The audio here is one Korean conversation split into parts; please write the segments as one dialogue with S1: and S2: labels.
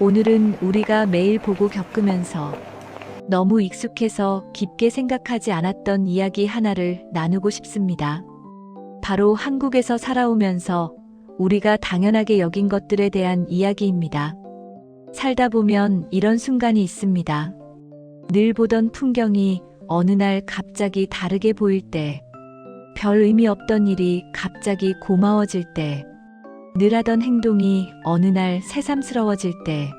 S1: 오늘은 우리가 매일 보고 겪으면서 너무 익숙해서 깊게 생각하지 않았던 이야기 하나를 나누고 싶습니다. 바로 한국에서 살아오면서 우리가 당연하게 여긴 것들에 대한 이야기입니다. 살다 보면 이런 순간이 있습니다. 늘 보던 풍경이 어느 날 갑자기 다르게 보일 때, 별 의미 없던 일이 갑자기 고마워질 때, 늘 하던 행동이 어느 날 새삼스러워질 때,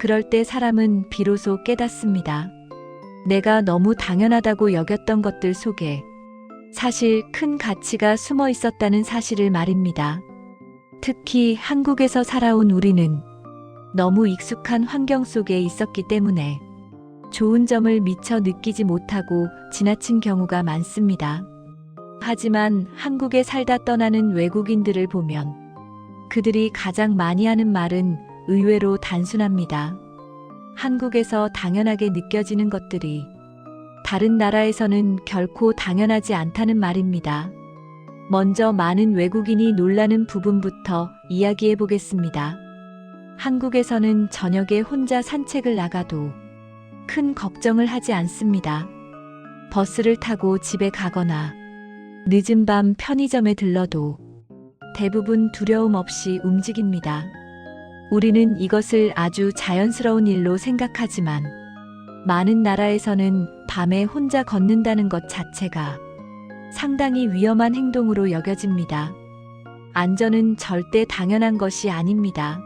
S1: 그럴 때 사람은 비로소 깨닫습니다. 내가 너무 당연하다고 여겼던 것들 속에 사실 큰 가치가 숨어 있었다는 사실을 말입니다. 특히 한국에서 살아온 우리는 너무 익숙한 환경 속에 있었기 때문에 좋은 점을 미처 느끼지 못하고 지나친 경우가 많습니다. 하지만 한국에 살다 떠나는 외국인들을 보면 그들이 가장 많이 하는 말은 의외로 단순합니다. 한국에서 당연하게 느껴지는 것들이 다른 나라에서는 결코 당연하지 않다는 말입니다. 먼저 많은 외국인이 놀라는 부분부터 이야기해 보겠습니다. 한국에서는 저녁에 혼자 산책을 나가도 큰 걱정을 하지 않습니다. 버스를 타고 집에 가거나 늦은 밤 편의점에 들러도 대부분 두려움 없이 움직입니다. 우리는 이것을 아주 자연스러운 일로 생각하지만 많은 나라에서는 밤에 혼자 걷는다는 것 자체가 상당히 위험한 행동으로 여겨집니다. 안전은 절대 당연한 것이 아닙니다.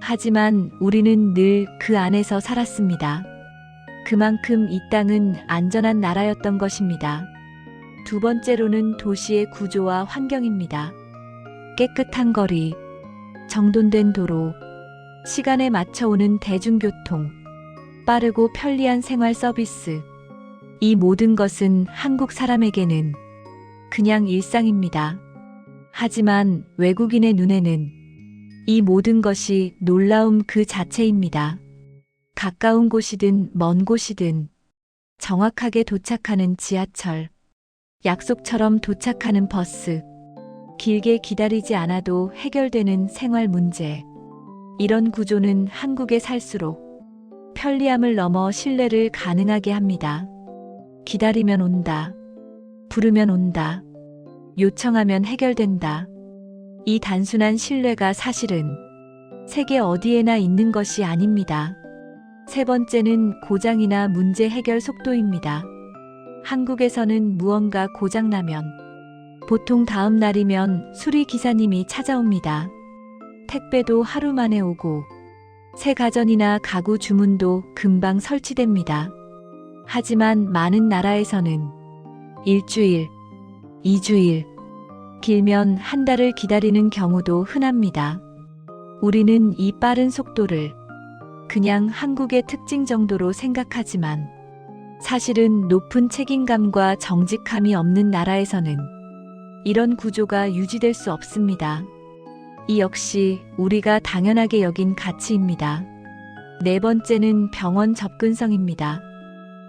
S1: 하지만 우리는 늘 그 안에서 살았습니다. 그만큼 이 땅은 안전한 나라였던 것입니다. 두 번째로는 도시의 구조와 환경입니다. 깨끗한 거리, 정돈된 도로, 시간에 맞춰 오는 대중교통, 빠르고 편리한 생활 서비스. 이 모든 것은 한국 사람에게는 그냥 일상입니다. 하지만 외국인의 눈에는 이 모든 것이 놀라움 그 자체입니다. 가까운 곳이든 먼 곳이든 정확하게 도착하는 지하철, 약속처럼 도착하는 버스, 길게 기다리지 않아도 해결되는 생활 문제. 이런 구조는 한국에 살수록 편리함을 넘어 신뢰를 가능하게 합니다. 기다리면 온다. 부르면 온다. 요청하면 해결된다. 이 단순한 신뢰가 사실은 세계 어디에나 있는 것이 아닙니다. 세 번째는 고장이나 문제 해결 속도입니다. 한국에서는 무언가 고장나면 보통 다음 날이면 수리 기사님이 찾아옵니다. 택배도 하루 만에 오고 새 가전이나 가구 주문도 금방 설치됩니다. 하지만 많은 나라에서는 일주일, 이주일, 길면 한 달을 기다리는 경우도 흔합니다. 우리는 이 빠른 속도를 그냥 한국의 특징 정도로 생각하지만 사실은 높은 책임감과 정직함이 없는 나라에서는 이런 구조가 유지될 수 없습니다. 이 역시 우리가 당연하게 여긴 가치입니다. 네 번째는 병원 접근성입니다.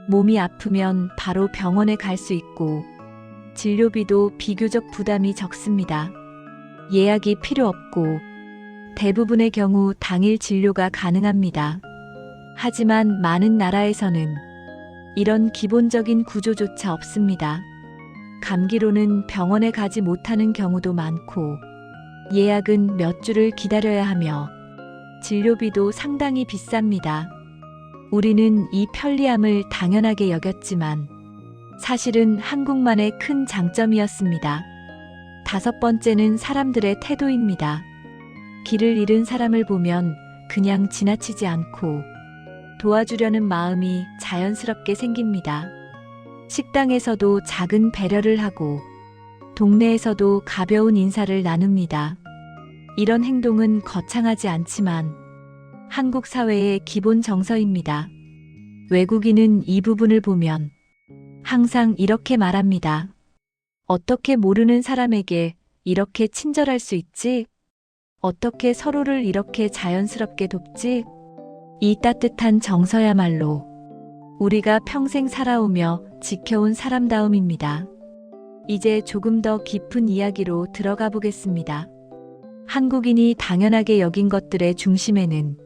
S1: 몸이 아프면 바로 병원에 갈 수 있고 진료비도 비교적 부담이 적습니다. 예약이 필요 없고 대부분의 경우 당일 진료가 가능합니다. 하지만 많은 나라에서는 이런 기본적인 구조조차 없습니다. 감기로는 병원에 가지 못하는 경우도 많고 예약은 몇 주를 기다려야 하며 진료비도 상당히 비쌉니다. 우리는 이 편리함을 당연하게 여겼지만 사실은 한국만의 큰 장점이었습니다. 다섯 번째는 사람들의 태도입니다. 길을 잃은 사람을 보면 그냥 지나치지 않고 도와주려는 마음이 자연스럽게 생깁니다. 식당에서도 작은 배려를 하고 동네에서도 가벼운 인사를 나눕니다. 이런 행동은 거창하지 않지만 한국 사회의 기본 정서입니다. 외국인은 이 부분을 보면 항상 이렇게 말합니다. 어떻게 모르는 사람에게 이렇게 친절할 수 있지? 어떻게 서로를 이렇게 자연스럽게 돕지? 이 따뜻한 정서야말로 우리가 평생 살아오며 지켜온 사람다움입니다. 이제 조금 더 깊은 이야기로 들어가 보겠습니다. 한국인이 당연하게 여긴 것들의 중심에는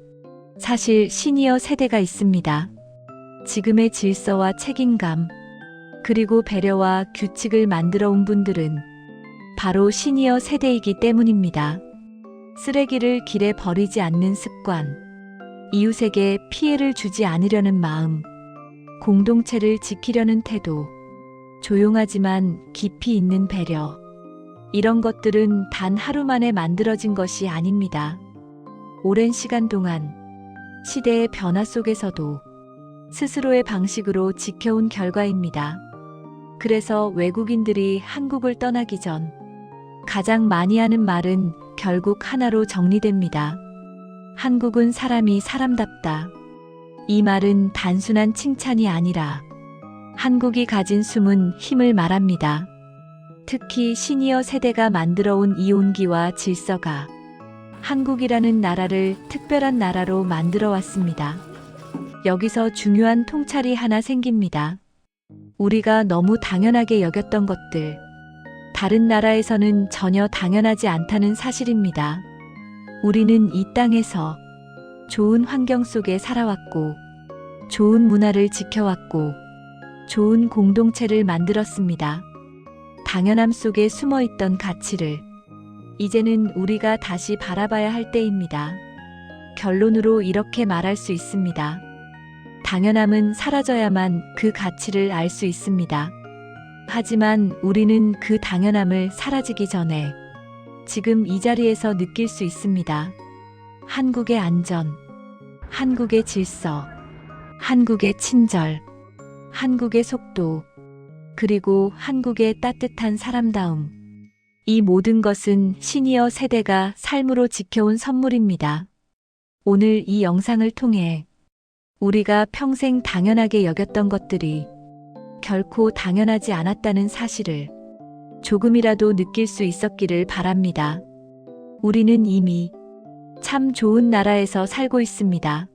S1: 사실 시니어 세대가 있습니다. 지금의 질서와 책임감, 그리고 배려와 규칙을 만들어 온 분들은 바로 시니어 세대이기 때문입니다. 쓰레기를 길에 버리지 않는 습관, 이웃에게 피해를 주지 않으려는 마음, 공동체를 지키려는 태도, 조용하지만 깊이 있는 배려. 이런 것들은 단 하루 만에 만들어진 것이 아닙니다. 오랜 시간 동안 시대의 변화 속에서도 스스로의 방식으로 지켜온 결과입니다. 그래서 외국인들이 한국을 떠나기 전 가장 많이 하는 말은 결국 하나로 정리됩니다. 한국은 사람이 사람답다. 이 말은 단순한 칭찬이 아니라 한국이 가진 숨은 힘을 말합니다. 특히 시니어 세대가 만들어 온 이 온기와 질서가 한국이라는 나라를 특별한 나라로 만들어 왔습니다. 여기서 중요한 통찰이 하나 생깁니다. 우리가 너무 당연하게 여겼던 것들, 다른 나라에서는 전혀 당연하지 않다는 사실입니다. 우리는 이 땅에서 좋은 환경 속에 살아왔고, 좋은 문화를 지켜왔고, 좋은 공동체를 만들었습니다. 당연함 속에 숨어 있던 가치를 이제는 우리가 다시 바라봐야 할 때입니다. 결론으로 이렇게 말할 수 있습니다. 당연함은 사라져야만 그 가치를 알 수 있습니다. 하지만 우리는 그 당연함을 사라지기 전에 지금 이 자리에서 느낄 수 있습니다. 한국의 안전, 한국의 질서, 한국의 친절, 한국의 속도, 그리고 한국의 따뜻한 사람다움. 이 모든 것은 시니어 세대가 삶으로 지켜온 선물입니다. 오늘 이 영상을 통해 우리가 평생 당연하게 여겼던 것들이 결코 당연하지 않았다는 사실을 조금이라도 느낄 수 있었기를 바랍니다. 우리는 이미 참 좋은 나라에서 살고 있습니다.